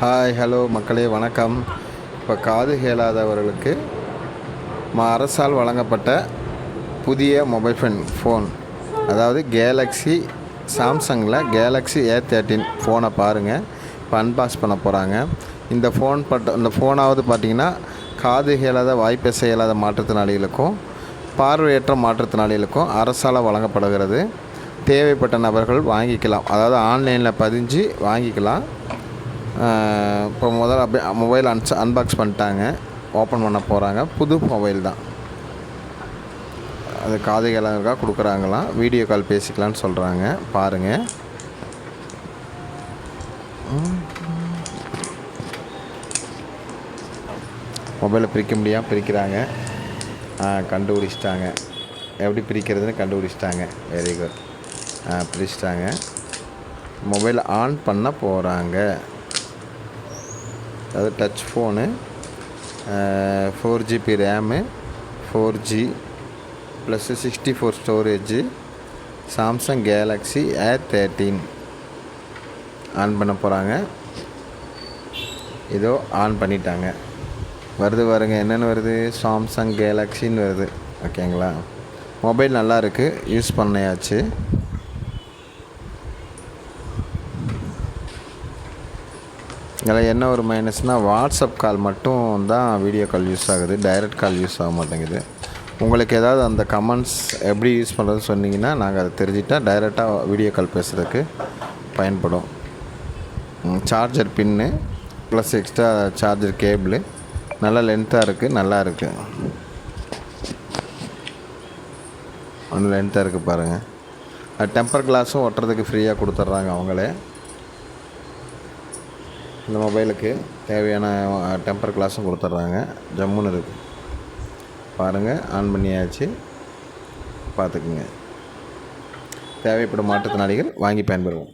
Hi hello மக்களே வணக்கம். இப்போ காது கேளாதவர்களுக்கு அரசால் வழங்கப்பட்ட புதிய மொபைல் ஃபோன் ஃபோன் அதாவது கேலக்ஸி சாம்சங்கில் கேலக்ஸி ஏ தேர்ட்டின் ஃபோனை பாருங்கள் இப்போ அன்பாக்ஸ் பண்ண போகிறாங்க இந்த ஃபோன் பட்ட இந்த ஃபோனாவது பார்த்தீங்கன்னா காது கேளாத வாய்ப்பேச இயலாத மாற்றுத்திறனாளிகளுக்கும் பார்வையற்ற மாற்றுத்திறனாளிகளுக்கும் அரசால் வழங்கப்படுகிறது. தேவைப்பட்ட நபர்கள் வாங்கிக்கலாம். அதாவது ஆன்லைனில் பதிஞ்சு வாங்கிக்கலாம். இப்போ முதல்ல அப்படியே மொபைல் அன்ஸ் அன்பாக்ஸ் பண்ணிட்டாங்க. ஓப்பன் பண்ண போகிறாங்க புது மொபைல் தான். அது காது கொடுக்குறாங்களாம். வீடியோ கால் பேசிக்கலாம்னு சொல்கிறாங்க பாருங்கள் மொபைலை பிரிக்க முடியாமல் பிரிக்கிறாங்க. கண்டுபிடிச்சிட்டாங்க. எப்படி பிரிக்கிறதுன்னு கண்டுபிடிச்சிட்டாங்க. வெரி குட் பிரிச்சிட்டாங்க. மொபைல் ஆன் பண்ண போகிறாங்க அதாவது touch phone four GB RAM four G plus sixty four storage Samsung Galaxy A thirteen on பண்ண போகிறாங்க இதோ ஆன் பண்ணிட்டாங்க. வருது பாருங்கள் என்னென்னு வருது? சாம்சங் கேலக்ஸின்னு வருது. ஓகேங்களா மொபைல் நல்லா இருக்குது யூஸ் பண்ணியாச்சு. இதில் என்ன ஒரு மைனஸ்னால் வாட்ஸ்அப் கால் மட்டும் தான் வீடியோ கால் யூஸ் ஆகுது. டைரக்ட் கால் யூஸ் ஆக மாட்டேங்குது. உங்களுக்கு ஏதாவது அந்த கமெண்ட்ஸ் எப்படி யூஸ் பண்ணுறதுன்னு சொன்னீங்கன்னா நாங்கள் அதை தெரிஞ்சிட்டா டைரெக்டாக வீடியோ கால் பேசுகிறதுக்கு பயன்படும். Charger pin plus extra charger cable நல்லா லென்த்தாக இருக்குது நல்லா இருக்குது ஒன்று லென்த்தாக இருக்குது பாருங்கள் டெம்பர் கிளாஸும் ஒட்டுறதுக்கு ஃப்ரீயாக கொடுத்துட்றாங்க அவங்களே. இந்த மொபைலுக்கு தேவையான டெம்பர் கிளாஸும் கொடுத்துட்றாங்க. ஜம்முன்னு இருக்குது பாருங்கள் ஆன் பண்ணியாச்சு. பார்த்துக்குங்க. தேவைப்படும் மாற்றுத்திறனாளிகள் வாங்கி பயன்பெறுவோம்.